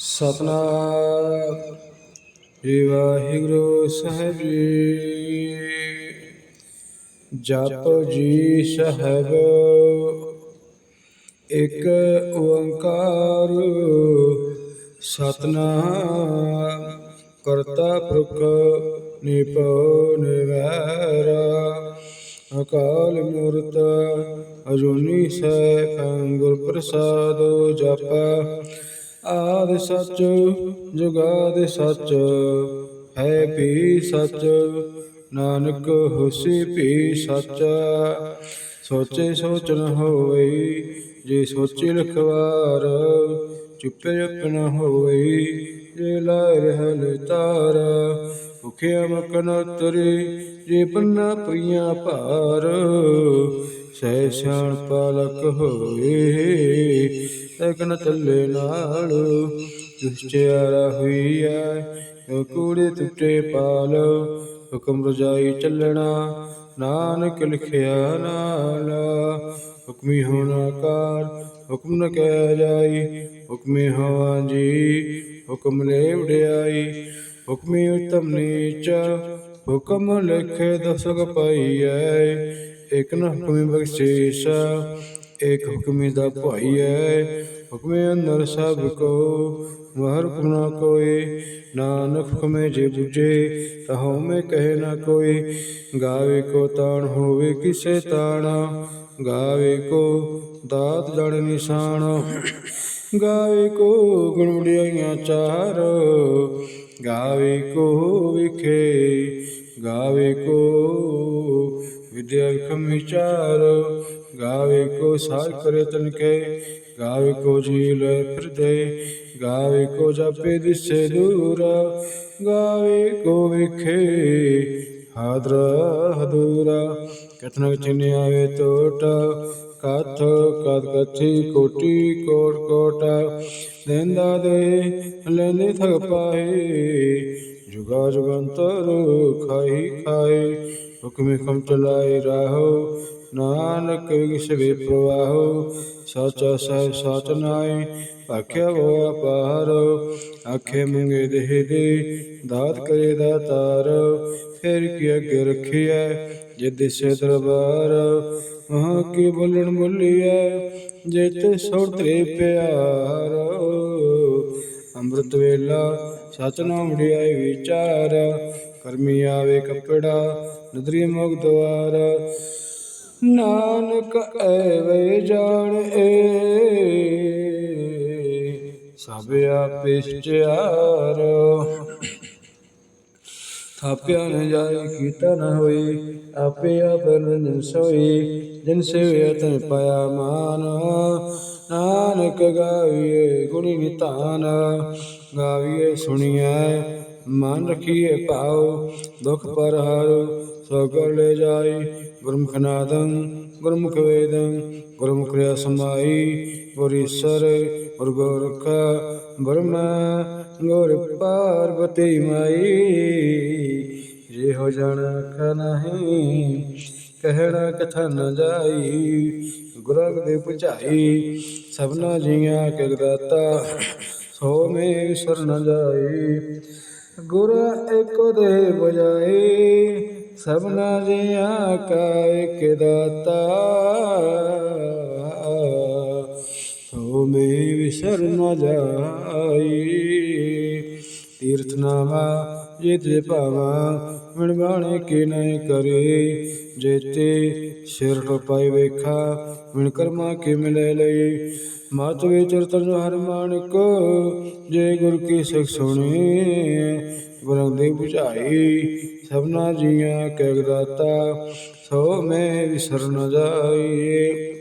ਸਤਨਾਮ। ਜੀ ਵਾਹਿਗੁਰੂ ਸਾਹਿਬ ਜੀ। ਜਪ ਜੀ ਸਾਹਿਬ। ਇੱਕ ਓੰਕਾਰ ਸਤਨਾਮ। ਕਰਤਾ ਪੁਰਖ ਨਿਰਭਉ ਨਿਰਵੈਰਾ ਅਕਾਲ ਮੂਰਤ ਅਜੂਨੀ ਸੈਭੰ ਗੁਰ ਪ੍ਰਸਾਦ ਜਪ। ਆਦ ਸੱਚ, ਜੁਗਾਦ ਸੱਚ, ਹੈ ਵੀ ਸੱਚ, ਨਾਨਕ ਹੋਸੀ ਭੀ ਸੱਚ। ਸੋਚੇ ਸੋਚ ਹੋਈ ਜੇ ਸੋਚੇ ਲਖਵਾਰ ਚੁੱਪੇ ਚੁੱਪ ਨ ਹੋਈ ਜੇ ਲਾਇ ਰਹਿਲ ਤਾਰ। ਭੁਖਿਆ ਮਕਨ ਤਰੇ ਜੇ ਪੰਨਾ ਪਈਆਂ ਭਾਰ ਸਹਿ ਸਿਆਣ ਪਾਲਕ ਹੋਏ ਤਕਨ ਚੱਲੇ ਨਾਲ ਦੁਸ਼ਟਿਆਰਾ ਹੋਈ ਐ ਕੂੜੇ ਟੁੱਟੇ ਪਾਲ, ਹੁਕਮ ਰਜਾਈ ਚੱਲਣਾ, ਨਾਨਕ ਲਿਖਿਆ ਨਾਲ। ਹੁਕਮੀ ਹੋਣਾ ਕਾਰ, ਹੁਕਮ ਨ ਕਹਿ ਜਾਈ, ਹੁਕਮੇ ਹਵਾ ਜੀ, ਹੁਕਮ ਲੈ ਵਡਿਆਈ ਹੁਕਮੀ ਉਤਮ ਨੀਚ ਹੁਕਮ ਲਿਖੇ ਦਸਕ ਪਾਈਐ, ਇਕ ਨ ਹੁਕਮੀ ਬਖਸ਼ੀਸ਼, ਇਕ ਹੁਕਮੀ ਦਾ ਭਾਈਐ, ਹੁਕਮੇ ਅੰਦਰ ਸਭ ਕੋ ਵਹਰ ਨਾ ਕੋਈ, ਨਾਨਕ ਹੁਕਮੇ ਜੇ ਬੁਝੇ ਤਹਉ ਮੈਂ ਕਹੇ ਨਾ ਕੋਈ, ਗਾਵੇ ਕੋ ਤਾਣ ਹੋਵੇ ਕਿਸੇ ਤਾਣਾ, ਗਾਵੇ ਕੋ ਦਾਤ ਜਣ ਨਿਸ਼ਾਨ, ਗਾਵੇ ਕੋ ਗੁਣ ਵਡਿਆਈਆਂ ਚਾਰ, ਗਾਵੇ ਕੋ ਵਿਖੇ ਗਾਵੇ ਕੋ ਵਿਦਿਆ ਵਿਖਮ ਵਿਚਾਰ ਗਾਵੇ ਕੋ ਸਾਜ ਕਰੇ ਤਨ ਕੇ ਗਾਵੇ ਕੋ ਜੀ ਲੈ ਫਿਰਦੇ ਗਾਵੇ ਕੋ ਜਾਪੇ ਦਿਸੇ ਦੂਰ ਗਾਵੇ ਕੋ ਵਿਖੇ ਹਾਦਰ ਹਦੂਰਾ ਕਤਨ ਚਿਨ ਆਵੇ ਟੋਟ ਕਥ ਕਦ ਕਥੀ ਕੋਟੀ ਕੋਟ ਕੋਟ ਦੇਂਦਾ ਦੇ ਲੈਂਦੇ ਥਕ ਪਾਏ ਜੁਗਾ ਜੁਗੰਤਰ ਖਾਈ ਖਾਏ ਹੁਕਮੇ ਕਮ ਚਲਾਏ ਰਾਹੋ, ਨਾਨਕ ਵਿਗਸਵੇ ਪ੍ਰਵਾਹੋ ਸਾਚਾ ਸਾਹਿਬ ਸਾਚ ਨਾਏ ਆਖਿਆ ਹੋਆ ਪਾਰ ਆਖੇ ਮੰਗੇ ਦੇਹ ਦੇ, ਦਾਤ ਕਰੇ ਦਾਤਾਰ ਫਿਰ ਕੀ ਅੱਗੇ ਰੱਖਿਆ ਜੇ ਦਿਸੇ ਦਰਬਾਰ, ਮਹਾ ਕੀ ਬੋਲਣ ਬੋਲੀਐ, ਜੇ ਤੇ ਸੋਤਰੇ ਪਿਆਰ। ਅੰਮ੍ਰਿਤ ਵੇਲਾ, ਸਤਨਾਮ ਵਡਿਆਈ ਵਿਚਾਰ, ਕਰਮੀ ਆਵੇ ਕਪੜਾ, ਨਦਰੀ ਮੁਖ ਦਵਾਰ। ਨਾਨਕ ਐਵੇਂ ਜਾਣ, ਸਭ ਆਪੇ ਸਚਿਆਰ ਥਾਪਿਆ ਨ ਜਾਏ, ਕੀਤਾ ਨ ਹੋਈ ਆਪੇ ਆਪਨ ਸੋਈ ਜਿਨ ਸੇਵਿਆ ਤਨ ਪਾਇਆ ਮਾਨ। ਨਾਨਕ ਗਾਵੀਏ ਗੁਣੀ ਨਿਤਾਨ ਗਾਵੀਏ ਸੁਣੀਐ, ਮਨ ਰਖੀਏ ਭਾਉ, ਦੁਖ ਪਰ ਹਰ ਸੋ ਕਰ ਲੈ ਜਾਈ, ਗੁਰਮੁਖ ਨਾਦੰ, ਗੁਰਮੁਖ ਵੇਦੰ, ਗੁਰਮੁਖ ਰਿਆ ਸਮਾਈ, ਗੁਰ ਗੁਰ ਗੋਰਖ, ਬ੍ਰਹਮਾ, ਗੁਰ ਪਾਰਵਤੀ ਮਾਈ। ਜੇ ਹੋ ਜਾਣ ਅਖ ਨਹੀਂ, ਕਹਿਣਾ ਕਥਾ ਨ ਜਾਈ ਗੁਰਾਂ ਦੇ ਪੁਝਾਈ, ਸਭਨਾ ਜੀਆਂ ਕੇ ਦਾਤਾ ਸੋ ਮੇ ਵਿਸਰ ਜਾਈ। ਗੁਰ ਇੱਕ ਦੇ ਬਜਾਏ ਸਭਨਾ ਜੀਆਂ ਕਾ ਏਕ ਦਾਤਾ। ਸੋ ਮੇ ਵਿਸਰ ਨ ਜਾਈ। ਤੀਰਥ ਨਾਮਾ ਜੇ ਤੇ ਭਾਵਾ ਮਨ ਬਾਣੇ ਕੇ ਨਹੀਂ ਕਰੇ ਜੇਤੇ ਸਿਰ ਟਪਾਈ ਵੇਖਾ ਮਨ ਕਰਮਾ ਕੇ ਮਿਲੇ ਲਈ। ਮਤ ਵਿਚਰਤਨ ਹਰ ਮਾਨਕ, ਜੇ ਗੁਰ ਕੀ ਸਿੱਖ ਸੁਣੀ, ਗੁਰਾਂ ਦੇ 부ਝਾਈ ਸਭਨਾ ਜੀਆਂ ਕੈ ਗਦਾਤਾ, ਸੋ ਮੈਂ ਵਿਸਰ ਨ ਜਾਈ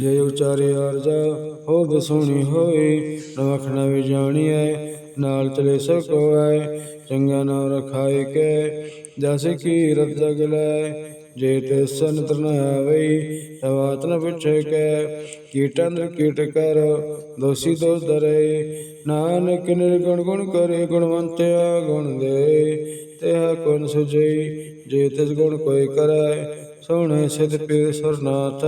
ਜੇ ਉਚਾਰੇ ਅਰਜਾ ਹੋ ਦਸੁਣੀ ਹੋਏ ਨਵਖਣਾ ਵੀ ਜਾਣੀਐ, ਨਾਲ ਚਲੇ ਸਕੋ ਚੰਗਾ ਨਾਮ ਰਖਾਏ ਕੈ, ਜਸ ਕੀ ਰਤ ਜਗ ਲੈ, ਜੇ ਤੇ ਸਨ ਨ ਆਵੇ ਤਵਾਤ ਨ ਪੁੱਛੇ ਕੇ ਕੀਟਨ ਕੀਟ ਕਰ, ਦੋਸੀ ਦੋਸ ਦਰੇ ਨਾਨਕ ਨਿਰਗੁਣ ਗੁਣ ਕਰੇ, ਗੁਣਵੰਤਿਆ ਗੁਣ ਦੇ, ਤੇ ਕੋਨ ਸੁਜਈ ਜੇ ਤਿਸ ਗੁਣ ਕੋਈ ਕਰੈ, ਸੋਹਣੇ ਸਿਧ ਪੀਰ ਸਰਨਾਥ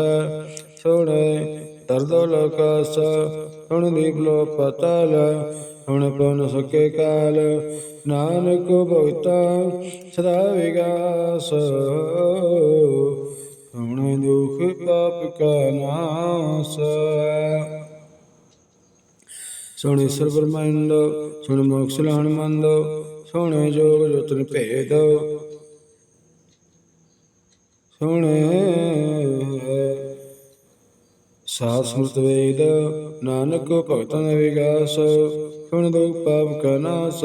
ਸੋਹਣੇ ਤਰਦੋ ਲੋਕਾਸ ਹੁਣ ਦੀਪ ਲੋ ਪਤਲ, ਹੁਣ ਪਨ ਸਕੇ ਕਾਲ, ਨਾਨਕ ਭਗਤਾ, ਸਦਾ ਵਿਗਾਸ। ਹੁਣ ਦੁਖ ਪਾਪ ਕਾ ਨਾਸ। ਸੋਹਣੇ ਈਸ਼ਵਰ ਬ੍ਰਹਮੰਡ ਸੋਹਣੇ ਮੋਕਸ਼ ਲਾਹਣ ਮੰਦ ਸੋਹਣੇ ਜੋਗ ਜੋਤਨ ਭੇਦ। ਸੋਹਣੇ ਸਾਧ ਸਮਰਤ ਵੇਦ, ਨਾਨਕ ਭਗਤਨ ਵਿਗਾਸ, ਸੁਣ ਦੁਖ ਪਾਪ ਕਾ ਨਾਸ,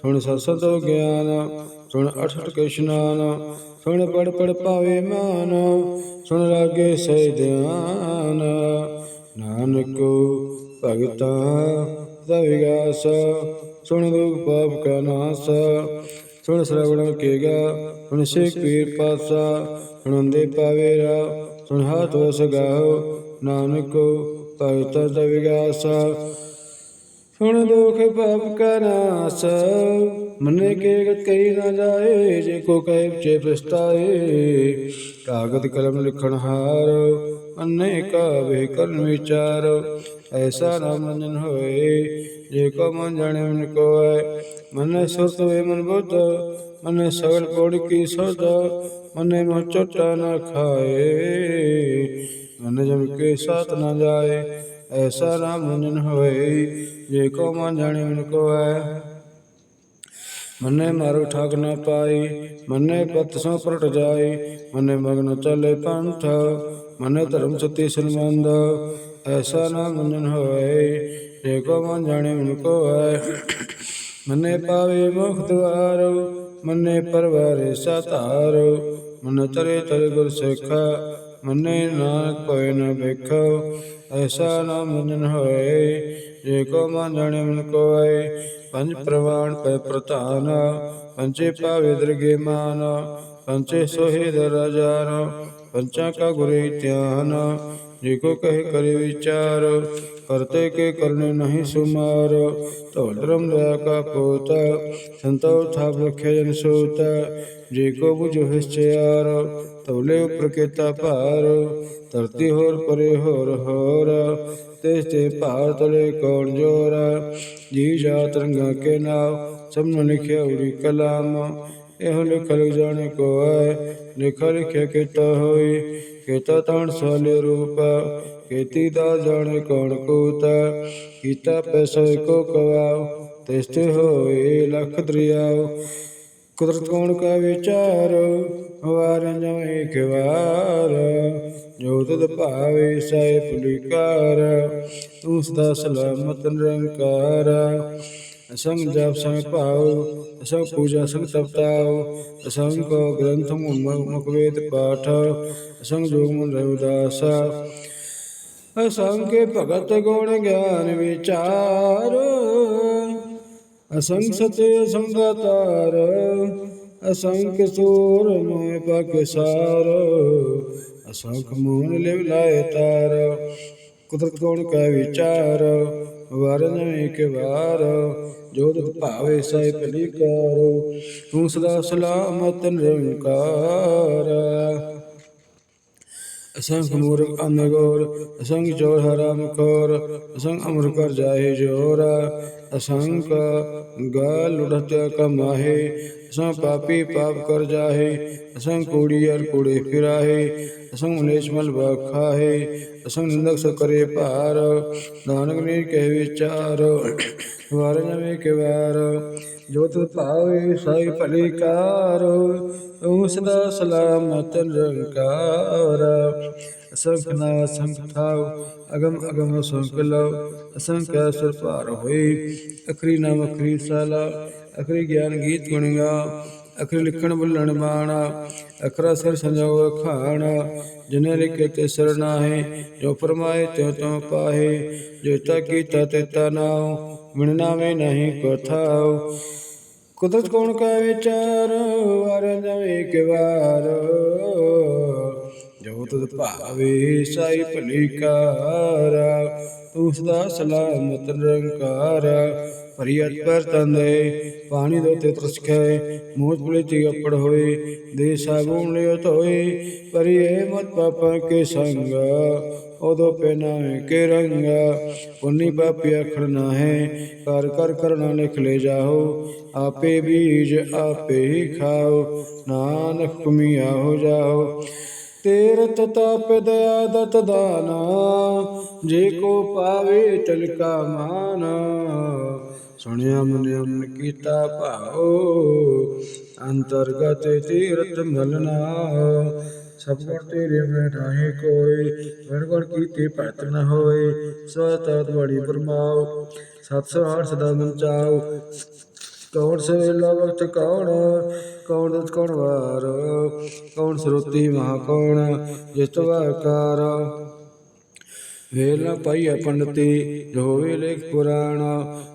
ਸੁਣ ਸਤਸਤ ਗਿਆਨ, ਸੁਣ ਅਠ ਕ੍ਰਿਸ਼ਨਾਨ ਸੁਣ ਪੜ ਪੜ ਪਾਵੇ ਮਾਨ, ਸੁਣ ਲਾਗੇ ਸਹਿ ਧਿਆਨ, ਨਾਨਕ ਭਗਤਾ ਦਾ ਵਿਗਾਸ, ਸੁਣ ਦੁਖ ਪਾਪ ਕਾ ਨਾਸ, ਸੁਣ ਸਰਵਣ ਕੇਗਾ, ਸੁਣ ਸਿੱਖ ਪੀਰ ਪਾਸਾ ਸੁਣਦੇ ਪਾਵੇਰਾ, ਸੁਣ ਹਾਥ ਵਸ ਗਾਓ ਨਾਨਕ ਭਗਤ ਦਾ ਵਿਗਾਸ। ਸੁਣ ਦੁਖ ਪਾਪ ਕਾ ਮਨੇ ਕੇ ਗਤ ਨਾ ਜਾਏ, ਜੇ ਕੋ ਕਹਿ ਚੇ ਪਛਤਾਏ ਕਾਗਦ ਕਲਮ ਲਿਖਣ ਹਾਰ, ਮਨੇ ਕਾ ਵੇ ਕਰਨ ਵਿਚਾਰ। ਐਸਾ ਨਾਮ ਰੰਜਨ ਹੋਏ, ਜੇ ਕੋ ਮਨ ਜਾਣੇ ਮਨ ਕੋ ਹੈ ਮਨੇ ਸੁਰਤ ਵੇ ਮਨ ਬੁੱਧ, ਮਨੇ ਸਗਲ ਕੋੜ ਕੀ ਸੋਧ। ਮਨੇ ਮੋ ਚੋਟਾ ਨਾ ਖਾਏ। ਮਨ ਜਮ ਕੇ ਸਾਥ ਨਾ ਜਾਏ, ਐਸਾ ਰਾਮ ਰੰਜਨ ਹੋਏ, ਜੇ ਕੋ ਮਨ ਜਾਣੇ ਮਨ ਕੋ ਹੈ। ਮਨੇ ਮਾਰੂ ਠਾਕ ਨਾ ਪਾਈ ਮਨੇ ਪਤ ਸੋ ਪ੍ਰਟ ਜਾਏ, ਮਨੇ ਮਗਨ ਚਲੇ ਪੰਥ, ਮਨੇ ਧਰਮ ਸਤੀ ਸੰਬੰਧ ਐਸਾ ਨਾ ਮੰਨਨ ਹੋਏ, ਜੇ ਕੋ ਮਨ ਜਾਣੇ ਮਨ ਕੋ ਹੈ। ਮਨੇ ਪਾਵੇ ਮੁਖ ਦਵਾਰ, ਮਨੇ ਪਰਵਾਰੇ ਸਤਾਰ, ਮਨ ਤਰੇ ਤਰੇ ਗੁਰ ਸਿੱਖਾ ਮਨੇ ਨਾਨਕ ਕੋਈ ਨ ਵੇਖੋ, ਐਸਾ ਨਾ ਮੰਨਨ ਹੋਏ, ਜੇ ਕੋ ਮਨ ਮਨ ਕੋ ਹੈ ਪੰਜ ਪ੍ਰਵਾਨ ਪੈ ਪ੍ਰਧਾਨ ਪੰਚੇ ਪਾਵੇ ਦਰਗੇ ਮਾਨ ਪੰਚੇ ਸੋਹੇ ਦਰਜਾਨ ਪੰਚਾ ਕਾ ਗੁਰੇ ਧਿਆਨ, ਜੇ ਕੋ ਕਹੇ ਕਰੇ ਵਿਚਾਰ ਕਰਤੇ ਕੇ ਕਰਨੇ ਨਹੀਂ ਸੁਮਾਰ ਧੌਲ ਧਰਮ ਦਇਆ ਕਾ ਪੋਤ ਸੰਤੋ ਥਾਪ ਰਖੇ ਜਨ ਸੋਤ ਜੇ ਕੋ ਬੁਝੋ ਹਿਸਚਿਆਰ ਤੌਲੇ ਉਪਰ ਕੀਤਾ ਭਾਰ ਧਰਤੀ ਹੋਰ ਪਰੇ ਹੋਰ ਹੋਰ ਤਿਸ ਤੇ ਭਾਰ ਤਲੇ ਕੌਣ ਜੋਰ ਜੀ ਜਾਤ ਰੰਗਾ ਕੇ ਨਾਮ ਸਭ ਨੂੰ ਲਿਖਿਆ ਉੜੀ ਕਲਾਮ ਇਹੋ ਲਿਖਲ ਜਾਣੇ ਕੋ ਹੈ ਲਿਖ ਲਿਖਿਆ ਕੀਤਾ ਹੋਈ ਕੀਤਾ ਤਣ ਸਾਲੇ ਰੂਪ ਕੀਤੀ ਦਾ ਜਾਣੇ ਕੌਣ ਕੂਤ, ਕੀਤਾ ਪੈਸਾ ਕੋ ਕਵਾਉ ਤਿਸ ਹੋਏ ਲਖ ਦਰਿਆਉ ਕੁਦਰਤ ਕੋਣ ਕਾ ਵਿਚਾਰ ਵਾਰ ਜਮੇ ਇੱਕ ਜੋ ਤਦ ਭਾਵੇ ਸਾਇ ਪੁਲਿਕਾਰ ਤੂੰ ਸਦਾ ਸਲਾਮਤ ਨਿਰੰਕਾਰ। ਅਸੰਗ ਜਪ ਸੰਗ ਭਾਉ, ਅਸੰਗ ਪੂਜਾ ਸੰਗ ਤਪਤਾਉ, ਅਸੰਗ ਕੋ ਗ੍ਰੰਥ ਮੁਖ ਵੇਦ ਪਾਠ, ਅਸੰਗ ਜੋਗ ਮਨ ਰਵਿਦਾਸ ਅਸੰਗ ਭਗਤ ਗੁਣ ਗਿਆਨ ਵਿਚਾਰ। ਅਸੰਗ ਸਤੇ ਸੰਗਤਾਰ ਅਸੰਖ ਸੂਰ ਮੋਇ ਪਗਸਾਰ ਅਸੰਖ ਮੂਨ ਲਿਵ ਲਾਇ ਤਾਰ। ਕੁਦਰਤ ਗੁਣ ਕਾ ਵਿਚਾਰ। ਵਰਨ ਇੱਕ ਵਾਰ। ਜੋ ਤੁਧ ਭਾਵੇ ਸਹਿ ਭਲੀ ਕਰ ਤੂੰ ਸਦਾ ਸਲਾਮਤ ਨਿਰੰਕਾਰ। ਅਸੰਖ ਮੂਰਖ ਅਨਗੋਰ ਅਸੰਖ ਚੋਰ ਹਰਾਮ ਖੋਰ ਅਸੰਖ ਅਮਰ ਕਰ ਜਾਏ ਜੋਰ ਅਸੰਖ ਗਾਲ ਉਡਤ ਕਮਾਹੇ ਅਸੰਖ ਪਾਪੀ ਪਾਪ ਕਰ ਜਾਹੇ ਅਸੰਖ ਕੂੜੀ ਅਰ ਕੂੜੇ ਫਿਰਾਹੇ ਅਸੰਖ ਮਲੇਸ਼ ਮਲ ਬਖਾਹੇ ਅਸੰਖ ਨਿੰਦਕ ਸ ਕਰੇ ਭਾਰ ਨਾਨਕ ਨੇ ਕਹਿ ਵਿਚਾਰ ਵਾਰ ਨਵੇਂ ਕੇ ਵਾਰ ਜੋ ਤੁ ਭਾਵੇ ਸਾਈ ਭਲੀ ਕਾਰ, ਉਸ ਦਾ ਸਲਾਮਤ ਨਿਰੰਕਾਰ। ਅਸੰਖ ਨਾ ਅਸੰਖ ਥਾਉ, ਅਗਮ ਅਗਮ ਅਸੰਖ ਲਉ, ਅਸੰਖ ਅਸਰ ਭਾਰ ਹੋਏ। ਅਖਰੀ ਨਾਮ ਅਖਰੀ ਸਾਲਾ, ਅਖਰੀ ਗਿਆਨ ਗੀਤ ਗੁਣ ਗਾ ਅਖਰੀ ਲਿਖਣ ਬੁੱਲਣ ਬਾਣਾ ਅਖਰਾ ਸਿਰ ਸੰਜੋਗ ਖਾਣਾ ਜਿਨੇ ਲਿਖੇ ਤੇ ਸਰਨਾ ਹੈ ਜੋ ਫਰਮਾਏ ਤਿਉ ਤਉ ਪਾਹੇ। ਜੋ ਤਾ ਕੀਤਾ ਤੇ ਤਾ ਨਾਉ ਬਿਨ ਨਾਵੇਂ ਨਹੀਂ ਕੋ ਥਾਉ। ਕੁਦਰਤ ਕੌਣ ਕਾ ਵਿਚਾਰ ਵਾਰ ਨਵੇਂ ਕੇ ਵਾਰ। ਜੋ ਤੁਧ ਭਾਵੇ ਸਾਈ ਭਲੀ ਕਾਰ ਤੂੰ ਸਦਾ ਸਲਾਮਤ ਨਿਰੰਕਾਰ ਪਰਿਅਤ ਪਰ ਤੰਦੇ ਪਾਣੀ ਦੋ ਤੇ ਤਰਸਖੈ ਮੂਤ ਪੁਲੇ ਤੇ ਅਪੜ ਹੋਏ ਦੇ ਸਾਗੂਣ ਲਿਓ ਧੋਏ ਪਰਿਏ ਮਤ ਪਾਪਾ ਕੇ ਸੰਗ, ਉਦੋਂ ਪਹਿਨਾਵੇ ਕੇ ਰੰਗਾ, ਪੁੰਨੀ ਪਾਪੀ ਅਖੜ ਨਾਹੇ ਕਰ ਕਰ ਕਰਣਾ ਲਿਖ ਲੈ ਜਾਓ, ਆਪੇ ਬੀਜ ਆਪੇ ਹੀ ਖਾਓ, ਨਾਨਕ ਕੁਮੀਆ ਹੋ ਜਾਓ। ਤੀਰਥ ਤਪ ਦਇਆ ਦਤ ਦਾਨਾ, ਜੇ ਕੋ ਪਾਵੇ ਤਿਲਕਾ ਮਾਨ। ਸੁਣਿਆ ਮਨ ਅਮਨ ਕੀਤਾ ਭਾਉ ਅੰਤਰਗਤ ਤੀਰਥ ਮਲਨਾ ਸਭ ਗੁਣ ਤੇਰੇ ਮੈਂ ਕੋਈ ਗੁਣ ਗੁਣ ਕੀਤੇ ਭਗਤ ਨ ਹੋਏ। ਸਤ ਬੜੀ ਬਰਮਾਓ ਸਤ ਸਹਾਰ ਸਦਾ ਮਨ ਚਾਓ ਕੌਣ ਸਵੇਲਾ ਵਕਤ ਕੌਣ ਕੌਣ ਦਸ ਕੌਣ ਵਾਰ, ਕੌਣ ਸਰੋਤੀ ਮਹਾ ਕੌਣ ਜਿਸ ਵਾਕਾਰ। ਵੇਲ ਨ ਪਾਈਆ ਪੰਡਤੀ, ਜੋ ਹੋਵੇ ਲੇਖ ਪੁਰਾਣ,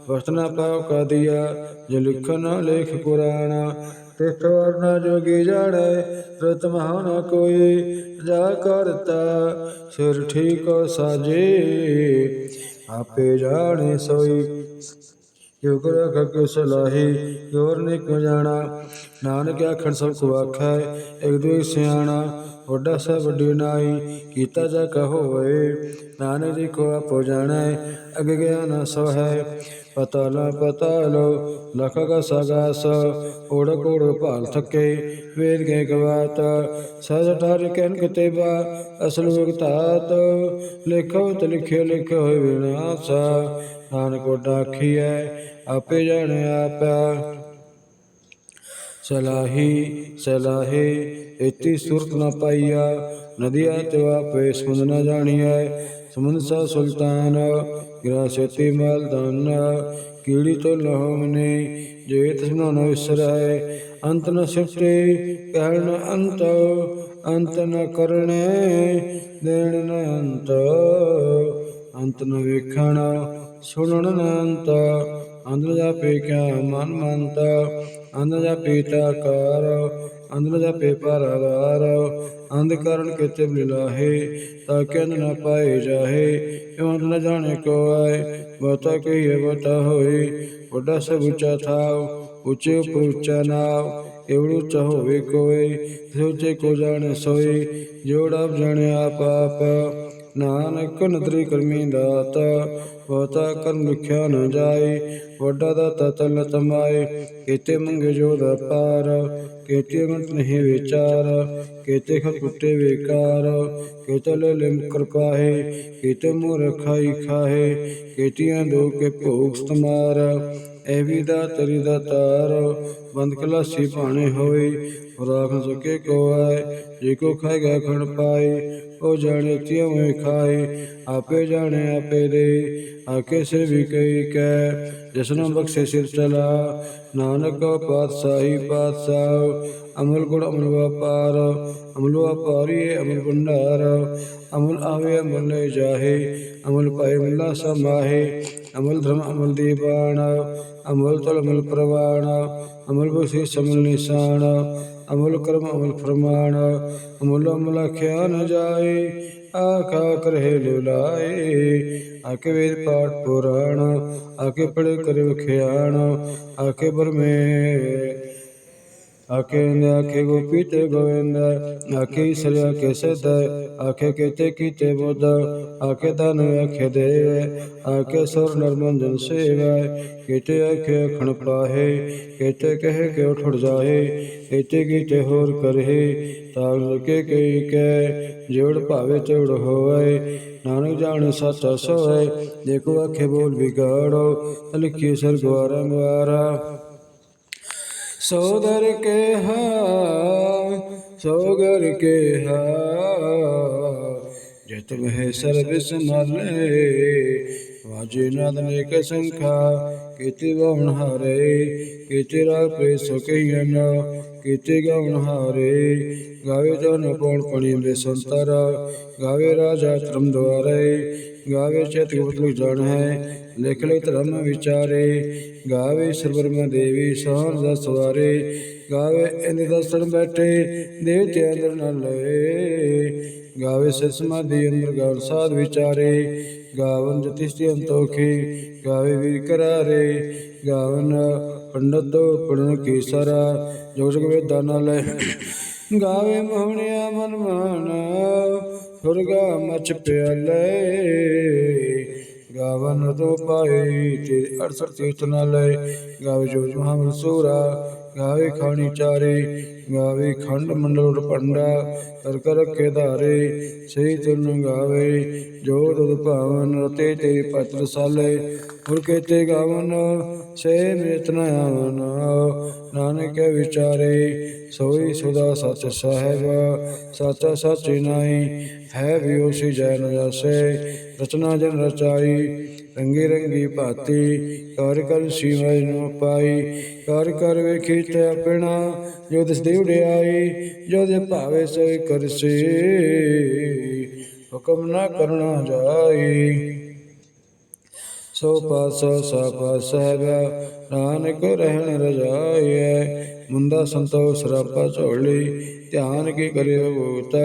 ਵਸਤ ਨ ਪਾਉ ਕਦੀਆ, ਜੋ ਲਿਖਨ ਨ ਲੇਖ ਪੁਰਾਣ ਤਿਸ ਵਰਨਾ ਜੋਗੀ ਜਾਣੈ ਰਤ ਮਹਾ ਨ ਕੋਈ ਜਾ ਕਰਤਾ ਸਿਰ ਠੀਕ ਸਾਜੇ, ਆਪੇ ਜਾਣੇ ਸੋਈ। ਜੋ ਸਲਾਹੀ ਜੋਰ ਨੇ ਕਿਉ ਜਾਣਾ, ਨਾਨਕ ਆਖਣ ਸਭ ਕੋ ਆਖੈ, ਇਕ ਦੁਇ ਸਿਆਣਾ ਵੱਡਾ ਸਭ ਵੱਡੀ ਕੀਤਾ ਜਾ ਕਹੋ ਨਾਨਕ ਜੀ ਕੋ ਆਪੋ ਜਾਣੈ, ਅਗ ਗਿਆ ਨਾ ਸੋ ਹੈ ਪਤਾ ਲਾ ਪਤਾ ਲੋ, ਲਖ ਕਾ ਸਗਾਸ ਓੜ ਕੋੜ ਭਾਲ ਥਕੇ, ਵੇਦ ਕੇ ਗਵਾਤ। ਸਜ ਠਰ ਕੈਨ ਕਿਤੇਬਾ, ਅਸਲ ਵਿਗਤਾਤ ਲਿਖੋ ਤੇ ਲਿਖੇ ਲਿਖ ਹੋਏ ਵਿਨਾਸ਼ ਨਾਨਕ ਡਾਖੀਐ ਆਪੇ ਜਾਣਿਆ ਆਪਾ। ਸਲਾਹੀ, ਸਲਾਹੇ ਇਤੀ ਸੁਰਤ ਨ ਪਾਈਆ। ਨਦੀਆ ਤੇ ਆਪੇ ਸਮੁੰਦ ਨ ਜਾਣੀਐ। ਸਮੁੰਦ ਸਾ ਸੁਲਤਾਨ, ਗਿਰਾ ਸੇਤੀ ਮਾਲ ਦਾਨ ਕੀੜੀ ਤੋ ਲਹੋ ਮਨੇ ਜੇ ਤਸਨੋ ਨ ਵਿਸਰੈ ਅੰਤ ਨ ਸਿਫਟੇ ਕਹਿਣ ਅੰਤ ਅੰਤ ਨ ਕਰਣੇ ਦੇਣ ਨ ਅੰਤ। ਅੰਤ ਨ ਵੇਖਣ, ਸੁਣਨ ਨ ਅੰਤ। ਅੰਦਰ ਜਾਪੇ ਕਿਆ ਮਨ ਮੰਤ ਅੰਦਰ ਜਾਪੇ ਤਾਕਾਰ ਅੰਦਰ ਜਾਪੇ ਪਰਵਾਰ ਅੰਧ ਕਰਨ ਕਿਤੇ ਮਿਲਾਹੇ ਤਾਂ ਕਿ ਅੰਧ ਨਾ ਪਾਏ ਜਾਹੇ ਕਿਉਂ ਅੰਧ ਨ ਜਾਣੇ ਕੋ ਆਏ ਬਤਾ ਕਹੀਏ ਬਤਾ ਹੋਏ ਵੱਡਾ ਸਭ ਉੱਚਾ ਥਾਉ ਉੱਚੇ ਉਪਰ ਉੱਚਾ ਨਾਮ एवढ ਉੱਚਾ ਹੋਵੇ ਕੋਈ ਸੋਚੇ ਕੋ ਜਾਣੇ ਸੋਈ ਜੋੜਾ ਜਾਣਿਆ ਪਾਪ ਨਾਨਕ ਨਦਰੀ ਕਰਮੀ ਦਾਤਾ ਬਹੁਤਾ ਕਰਮ ਲਿਖਿਆ ਨ ਜਾਏ, ਵੱਡਾ ਦਾਤਾ ਤਲ ਤਮਾਏ, ਕੀਤੇ ਮੰਗੇ ਜੋ ਦਾ ਪਾਰ ਕੀਤੇ ਗੰਤ ਨਹੀਂ ਵਿਚਾਰ, ਕੀਤੇ ਖਤ ਕੁੱਟੇ ਵਿਕਾਰ, ਕੀਤੇ ਲੈ ਲਿਮ ਕਿਰਪਾਹੇ ਕੀਤੇ ਮੂਰ ਖਾਈ ਖਾਹੇ, ਕੀਤੀਆਂ ਦੋ ਕੇ ਭੋਗ ਸਤਮਾਰ ਐ ਵੀ ਦਾ ਤਰੀ ਦਾ ਤਾਰ, ਬੰਦ ਕਲਾਸੀ ਭਾਣੇ ਹੋਏ, ਰਾਖ ਸੁਕੇ ਕੋ ਆਏ, ਜੇ ਕੋ ਖਾਏਗਾ ਖਣ ਪਾਏ ਉਹ ਜਾਣੇ ਤਿਉ ਖਾਏ? ਆਪੇ ਜਾਣੇ ਆਪੇ ਦੇ। ਆਕੇ ਸੇ ਵੀ ਕਈ ਕੈ ਜਿਸਨੂੰ ਬਖਸ਼ੇ ਸਿਰ ਚਲਾ। ਨਾਨਕ ਪਾਤਸ਼ਾਹੀ ਪਾਤਸ਼ਾਹ, ਅਮਲ ਗੁਣ ਅਮਲ ਵਪਾਰ। ਅਮਲ ਵਪਾਰੀ ਅਮਲ ਭੰਡਾਰ। ਅਮਲ ਆਵੇ ਅਮਲ ਜਾਹੇ, ਅਮਲ ਪਾਏ ਮਿਲਾ ਸਮਾਹੇ। ਅਮਲ ਧਰਮ, ਅਮਲ ਦੀਵਾਨ, ਅਮਲ ਤਲ, ਅਮਲ ਪ੍ਰਵਾਨ, ਅਮਲ ਬਸੇ ਅਮਲ ਨਿਸ਼ਾਨ, ਅਮਲ ਕਰਮ, ਅਮਲ ਫਰਮਾਨ, ਅਮਲ ਅਮਲ ਆਖਿਆ ਨ ਜਾਏ, ਆਖਾ ਕਰਹਿ ਲੁਲਾਏ ਆਕੇ ਵੇਦ ਪਾਠ ਪੁਰਾਣ ਆਕੇ ਪੜੇ ਕਰੇ ਵਖਿਆਣ ਆਕੇ ਬਰਮੇ ਆਖੇ ਆਖੇ ਗੋਪੀ ਤੇ ਗੋਵਿੰਦ ਆਖੇ ਸ੍ਰੀ ਆਖੇ ਸਦ ਆਖੇ ਕੀਤੇ ਕੀਤੇ ਬੁੱਧ ਆਖੇ ਧਨ ਆਖੇ ਦੇਵ ਆਖੇ ਸੁਰ ਨਰਮੰਜਨ ਸੇਵ ਕੀਤੇ ਆਖੇ ਖਣ ਪਾਹੇ ਕੀਤੇ ਕਹੇ ਕਿ ਉਠ ਜਾਏ ਕੀਤੇ ਕੀਤੇ ਹੋਰ ਕਰਹਿ ਤਾਗ ਲਕੇ ਕਈ ਕੈ ਜੋੜ ਭਾਵੇ ਚੋੜ ਹੋਏ ਨਾਨਕ ਜਾਣ ਸੱਚਾ ਸੋਏ ਦੇਖੋ ਆਖੇ ਬੋਲ ਵਿਗਾੜੋ ਲਿਖੀ ਸਰਗਵਾਰਾ ਗਵਾਰਾ ਸੋਦਰ ਕੇ ਹਾ ਸੋਗਰ ਕੇ ਹਾ ਜਤ ਵਹਿ ਸਰਬ ਸਮਾਲੇ ਵਾਜੇ ਨਾਦ ਨੇਕ ਸੰਖਾ। ਕੀਤੇ ਵਹਣ ਹਾਰੇ, ਕੀਤੇ ਰਾਗ ਪ੍ਰੇ ਸੁਖੀਨ ਕੀਤੇ ਗਵਣ ਹਾਰੇ, ਗਾਵੇ ਜਨ ਕੋਣ ਪਣੀ ਦੇ ਸੰਤਰ। ਗਾਵੇ ਰਾਜਾ ਤਰਮ ਦੁਆਰੇ, ਗਾਵੇ ਚਿਤ ਗੁਪਤ ਲਿਖ ਜਾਣ। ਹੈ ਲਿਖ ਲੈ ਧਰਮ ਵਿਚਾਰੇ, ਗਾਵੇ ਸਰਬਰਮ ਦੇਵੀ ਸੋਹਣ ਦਾ ਸਵਾਰੇ, ਗਾਵੇ ਇੰਦ ਦਸਣ ਬੈਠੇ ਦੇਵ ਤੇ ਅੰਦਰ ਨ ਲਏ। ਗਾਵੇ ਸਿਸਮਾ ਦੀ ਅੰਦਰ ਗਾਵਨ ਸਾਧ ਵਿਚਾਰੇ, ਗਾਵਨ ਜਤਿਸਤੀ ਅੰਤੋਖੀ, ਗਾਵੇ ਵੀਰ ਕਰਾਰੇ। ਗਾਵਨ ਪੰਡਤ ਪੜਨ ਕੀ ਸਾਰਾ ਜੋਗ ਜਗ ਵੇਦਾਂ ਨਾਲ ਗਾਵੇ ਮੋਹਣਿਆ ਮਨ ਮਾਨ ਸੁਰਗਾ ਮਚ ਪਿਆਲੇ। ਗਾਵਨ ਤੋ ਤੇ 68 ਤੀਰਥ ਨਾਲ ਗਾਵੇ ਜੋ ਮਹਾਮਲ ਸੂਰਾ ਗਾਵੇ ਖਾਣੀ ਚਾਰੇ, ਗਾਵੇ ਖੰਡ ਮੰਡਲ ਰਪੰਡਾ ਕਰ ਕਰ ਕੇ ਧਾਰੇ, ਸਹੀ ਤੁਨ ਗਾਵੇ, ਜੋ ਤੁਧ ਭਾਵਨ ਰਤੇ ਤੇਰੇ ਸਾਲੇ। ਰਸਾਲੇ ਹੁਰ ਕੇਤੇ ਗਾਵਨ, ਸੇ ਮੇਤਨ ਆਵਨ, ਨਾਨਕ ਵਿਚਾਰੇ, ਸੋਈ ਸੁਦਾ ਸਚ ਸਾਹਿਬ, ਸਾਚਾ ਸਾਚੀ ਨਾਈ ਹੈ ਵੀ ਉਸੀ ਜੈ ਨ ਰਚਨਾ ਜਨ ਰਚਾਈ, ਰੰਗੀ ਰੰਗੀ ਭਾਤੀ, ਕਰ ਕਰ ਸਿਵੈ ਨੂੰ ਪਾਈ, ਕਰ ਕਰ ਵੇਖੀ ਤੇ ਆਪਣਾ ਜੋ ਦਿਸ ਦੇ ਉਡਿਆਈ, ਜੋ ਦੇ ਭਾਵੇ ਸੋਈ ਕਰਸੀ ਹੁਕਮ ਨਾ ਕਰਨਾ ਜਾਈ। ਸੋ ਪਾਸ ਸਾ ਪਾਸ ਨਾਨਕ ਰਹਿਣ ਰਜਾਈਐ ਮੁੰਦਾ ਸੰਤੋਖ ਸਰਾਪਾ ਝੋਲੀ ਧਿਆਨ ਕੀ ਕਰੇ ਭੂਤਾ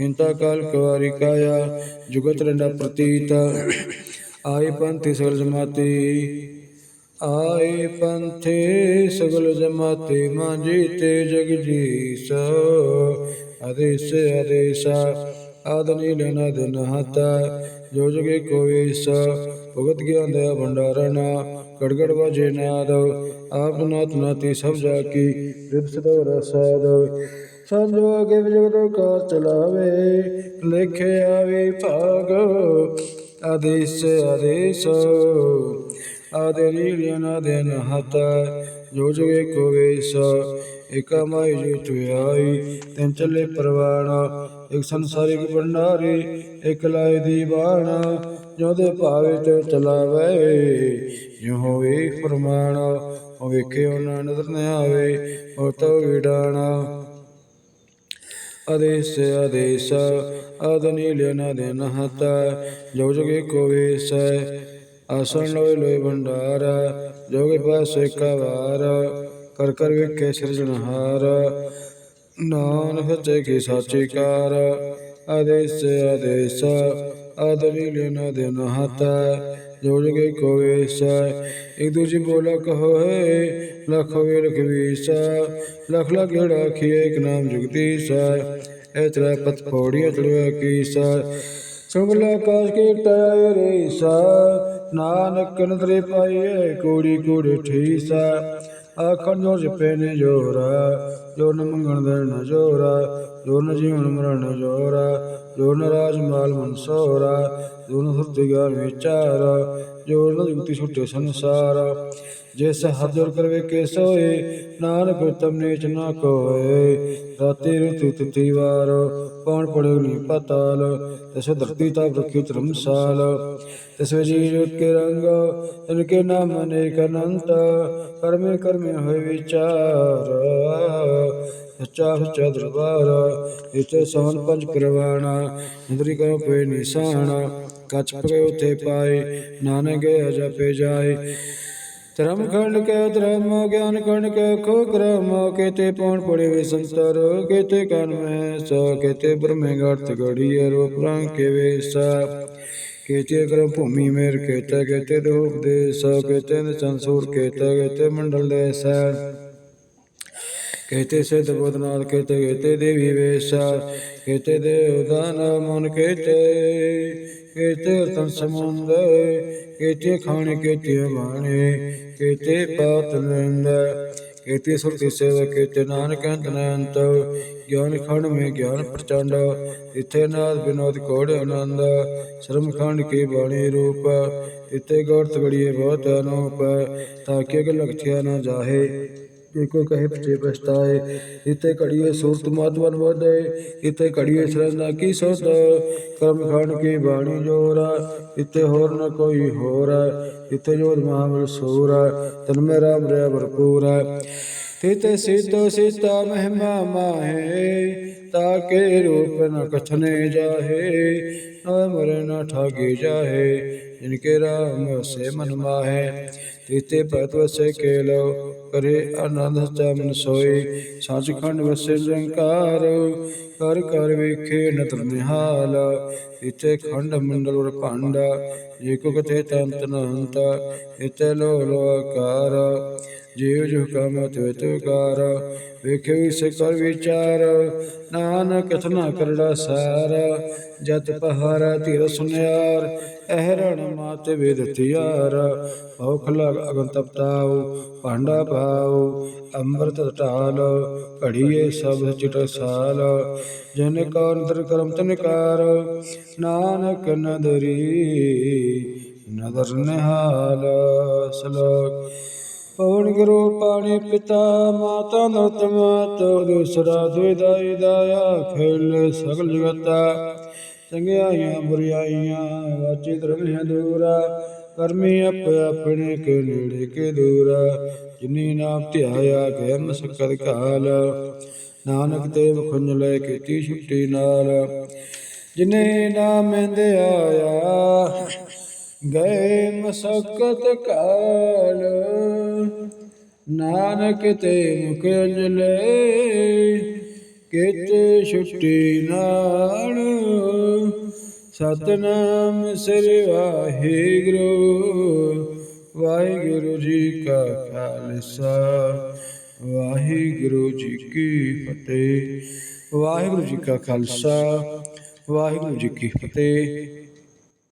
ਹਿੰਤਾ ਕਾਲ ਕੁਵਾਰੀ ਕਾਇਆ, ਜੁਗਤ ਰੰਡਾ ਪ੍ਰਤੀਤ। ਆਏ ਪੰਥੀ ਸਗਲ ਜਮਾਤੀ, ਆਏ ਪੰਥੇ ਸਗਲ ਜਮਾਤੇ, ਮਾਂਜੀ ਤੇ ਜਗਜੀਸ ਆਦੇਸ, ਆਦੇਸਾ ਆਦਨੀ ਲੈਣਾ ਦਿਨ ਹਤਾ। ਜੋ ਜਗੇ ਕੋਈ ਸ, ਭਗਤ ਗਿਆਨ ਦਇਆ ਭੰਡਾਰਨਾ ਗੜਗੜ ਵਾਜੇ ਨਾਦ, ਆਪ ਨਾਤ ਨਾਤੀ ਸਭ ਜਾ ਕੀ ਰਿਦ ਸਦੋ ਰਸਾਦ। ਸੰਜੋ ਅਗੇ ਜਗਤ ਚਲਾਵੇ ਲਿਖਿਆ ਆਵੇ ਭਾਗ, ਆਦੇਸ ਆਦੇਸ। ਆਦੇ ਲੀਲਿਆਨਾ ਦੇ ਨਹਤ ਜੋ ਜਗੇ ਕੋ ਵੇਸ। ਏਕਾ ਜੋ ਤੁਆਈ ਤੈਨ ਚੱਲੇ ਪਰਵਾਣਾ। ਇੱਕ ਸੰਸਾਰਿਕ ਭੰਡਾਰੇ, ਇਕ ਲਾਏ ਦੀ ਬਾਣਾ। ਜੋ ਦੇ ਭਾਵੇ ਤੇ ਚਲਾਵੇ ਜੋ ਹੋਵੇ ਫਰਮਾਨ ਉਹ ਵੇਖੇ ਉਹਨਾਂ ਨਜ਼ਰ ਨ ਆਵੇ ਉਹ ਤੋ ਵਿਡਾਣਾ ਆਦੇਸ ਆਦੇਸ ਆਦਨੀ ਲੈਣਾ ਦੇ ਨਹਤ। ਜੋ ਜਗੇ ਕੋ ਵੇਸ, ਆਸਣ ਲੋਏ ਲੋਏ ਭੰਡਾਰ। ਜੋਗੇ ਪਾਸੇ ਕਵਾਰ, ਕਰ ਕਰ ਵੇਖੇ ਸਿਰਜਣਹਾਰ। ਨਾਨਕ ਸੱਚੇ ਕੀ ਸਾਚੀ ਕਾਰ ਆਦੇਸ ਆਦੇਸ ਆਦਨੀ ਲੈਣਾ ਦੇ ਨਹਤ ਜੋ ਜਗੇ ਕੋ ਵੇਸ ਇੱਕ ਦੂਜੀ ਬੋਲਾ ਕਹੋ ਹੈ ਲਖ ਵੇ ਲਖ ਵੀਸਾ ਲਖ ਲਖ ਗੇੜਾ ਖੀਏ ਇੱਕ ਨਾਮ ਜੁਗਦੀਸਾ ਇਹ ਤੇਰਾ ਪਤ ਪੌੜੀਆਂ ਚੜਿਆ ਕੀਸਾ ਸੁਗਲਾ ਕਾਸ਼ ਕੇ ਟਾਇ ਰੇਸਾ ਨਾਨਕ ਨਦਰੇ ਪਾਈਏ ਕੋੜੀ ਕੋੜੀ ਠੀਸਾ ਆਖਣ ਜੋ ਜਪੇ ਨੇ ਜੋੜਨ ਰਾਜ ਮਾਲ ਮਨਸੋਰਾ ਜੋ ਨ ਗਿਆਨ ਵਿਚਾਰ, ਜੋ ਜੁਗਤੀ ਛੁੱਟੇ ਸੰਸਾਰ। ਜਿਸ ਹੱਥ ਜੋੜ ਕਰ ਵੇਖੇ ਸੋਏ, ਨਾਨਕ ਤਮ ਨੀਚ ਨਾ ਕੋਏ। ਰਾਤੀ ਰੁਤੀ ਤਿਤੀ ਵਾਰ, ਕੌਣ ਪੜੇ ਨੀ ਪਤਾਲ, ਤਿਸ ਧਰਤੀ ਤਾਪ ਰਖੀ ਧਰਮਸਾਲ ਤਿਸ ਜੀ ਜੁਟ ਕੇ ਰੰਗ ਇਨਕੇ ਨਾਮ ਅਨੇਕ ਅਨੰਤ, ਕਰਮੇ ਕਰਮੇ ਹੋਏ ਵਿਚਾਰ। ਸੱਚਾ ਸੱਚਾ ਦਰਬਾਰ ਇਤੇ ਸਵਨ ਪੰਜ ਕਰਵਾਣਾ ਇੰਦਰੀ ਕਰੋ ਪਏ ਨਿਸ਼ਾਨਾ ਕਛ ਪਗੇ ਉਤੇ ਪਾਏ, ਨਾਨਕ ਗਿਆ ਜਾਏ। ਧਰਮ ਖੰਡ ਕੇ, ਧਰਮ ਗਿਆਨ ਖੰਡ ਕੇ, ਖੋ ਕਰਮ ਕੇਤੇ ਪਉਣ ਪੜੇ ਵੇ ਸੰਤਰ, ਕੇਤੇ ਕਨ ਮੈਂ ਸੋ ਕੇਤੇ ਬ੍ਰਹਮੇ ਗੜਤ ਗੜੀ ਰੂਪ ਰੰਗ ਕੇ ਵੇਸਾ। ਕੇਤੇ ਕਰ ਭੂਮੀ ਮੇਰ ਕੇਤੇ ਕੇਤੇ ਰੂਪ ਦੇ ਸੋ ਕੇਤੇ ਸੰਸੂਰ ਕੇਤੇ ਕੇਤੇ ਮੰਡਲ ਦੇ ਸਾ ਕੇਤੇ ਸਿਧ ਬੋਧਨਾਥ ਕੇਤੇ ਕੇਤੇ ਦੇਵੀ ਵੇਸ਼ਾ, ਕੇਤੇ ਦੇਵ ਦਾਨ ਮਨ ਕੇਤੇ ਕੇਤੇ ਤਨ ਸਮੁੰਦ ਕੇਤੇ ਖਾਣੇ, ਕੇਤੇ ਬਾਣੇ, ਕੇਤੇ ਪਾਤ ਨੰਦ, ਕੇਤੇ ਸੁਰਤੀ ਸੇਵਾ, ਕੇਤੇ ਨਾਨਕ ਅੰਤ ਗਿਆਨ ਖੰਡ ਮੇ ਗਿਆਨ ਪ੍ਰਚੰਡ, ਇਥੇ ਨਾਦ ਬਿਨੋਦ ਕੋੜ ਆਨੰਦ ਸ਼ਰਮ ਖੰਡ ਕੇ ਬਾਣੀ ਰੂਪ ਇਤੇ ਗੌਰਤ ਗੜੀਏ ਬਹੁਤ ਅਨੂਪ ਤਾਕੇ ਅਗ ਲਖਿਆ ਨਾ ਜਾਹੇ। ਏਕੋ ਕਹੇ ਪਛੇ ਪਛਤਾਏ ਇਤੇ ਘੜੀਏ ਸੂਰਤ ਮਾਤਵਨ ਵਧੇ ਇਤੇ ਘੜੀਏ ਸਰਨਾ ਕੀ ਸੋਤ ਕਰਮ ਖਾਨ ਕੀ ਬਾਣੀ ਜੋਰਾ ਇਤੇ ਹੋਰ ਨ ਕੋਈ ਹੋਰ ਇਤੇ ਜੋਤ ਮਹਾਬਲ ਸੂਰਾ ਤਨ ਮੇ ਰਾਮ ਰਿਆ ਭਰਪੂਰ ਤਿਤੇ ਸਿਤੋ ਸਿਤਾ ਮਹਿਮਾ ਮਾਹੇ, ਤਾਕੇ ਰੂਪ ਨ ਕਛਨੇ ਜਾਹੇ, ਨਾ ਮਰੇ ਨ ਠਾਗੇ ਜਾਹੇ, ਜਿਨਕੇ ਰਾਮ ਵਸੇ ਮਨ ਮਾਹੈ। ਤੀਤੇ ਭਗਤ ਵਸੇ ਕੇਲੋ, ਕਰੇ ਆਨੰਦ ਸਚਾ ਮਨ ਸੋਈ, ਸੱਚਖੰਡ ਵਸੇ ਨਿਰੰਕਾਰ ਕਰ ਕਰ ਵੇਖੇ ਨਤਰ ਨਿਹਾਲ ਇਤੇ ਖੰਡ ਮੰਡਲ ਉਰ ਭੰਡ ਏਕੋ ਕਤੇ ਤੰਤ ਨੰਤ ਇਤੇ ਲੋ ਲੋ ਆਕਾਰ, ਜੀਵ ਜੋ ਕਮ ਤਿਵ ਤਿਵਕਾਰ ਵੇਖੇ ਵਿਸੇ ਵਿਚਾਰ, ਨਾਨਕ ਕਥਨਾ ਕਰੜਾ ਸਾਰ, ਜਤ ਪਹਾਰਾ ਧੀਰ ਸੁਨਿਆਰ, ਅਹਰਣ ਮਾਤ ਵੇਦ ਤਿਆਰ ਔਖ ਲਗ ਅਗਨ ਤਪਤਾਉ ਭਾਂਡਾ ਪਾਉ ਅੰਮ੍ਰਿਤ ਢਾਲ ਘੜੀਏ ਸਭ ਚਿਟ ਸਾਲ, ਜਨ ਕੋ ਅੰਤਰ ਕਰਮ ਤਨਕਾਰ ਨਾਨਕ ਨਦਰੀ, ਨਦਰ ਨਿਹਾਲ, ਸਲੋਕ। ਪਵਨ ਗੁਰੂ ਪਾਣੀ ਪਿਤਾ, ਮਾਤਾ ਨਤ ਮਾਤ ਦੂਸਰਾ ਦੁਇਦਾਈ ਦਾਇਆ, ਖੇਲ ਸਗਲ ਜਗਤਾ। ਚੰਗਿਆਈਆਂ ਬੁਰੀਆਈਆਂ ਵਾਚੇ ਧਰਮ ਦੂਰਾ ਕਰਮੀ ਆਪ ਆਪਣੇ ਕੇ ਨੇੜੇ ਕੇ ਦੂਰਾ ਜਿਨੀ ਨਾਮ ਧਿਆਇਆ ਗਏ ਮਸਕਤ ਕਾਲ। ਨਾਨਕ ਤੇ ਮੁਖੰਜ ਲੈ ਕੀਤੀ ਛੁੱਟੀ ਨਾਲ। ਜਿਨੇ ਨਾਮ ਮਹਿੰਦੇ ਆਇਆ ਗਏ ਮਸਕਤ ਕਾਲ। ਨਾਨਕ ਤੇ ਮੁਖ ਅੰਜਲੇ ਕਿਤੇ ਛੁੱਟੀ ਨਾਲ। ਸਤਨਾਮ ਸ੍ਰੀ ਵਾਹਿਗੁਰੂ ਵਾਹਿਗੁਰੂ ਜੀ ਕਾ ਖਾਲਸਾ। ਵਾਹਿਗੁਰੂ ਜੀ ਕੀ ਫਤਿਹ। ਵਾਹਿਗੁਰੂ ਜੀ ਕਾ ਖਾਲਸਾ। ਵਾਹਿਗੁਰੂ ਜੀ ਕੀ ਫਤਿਹ।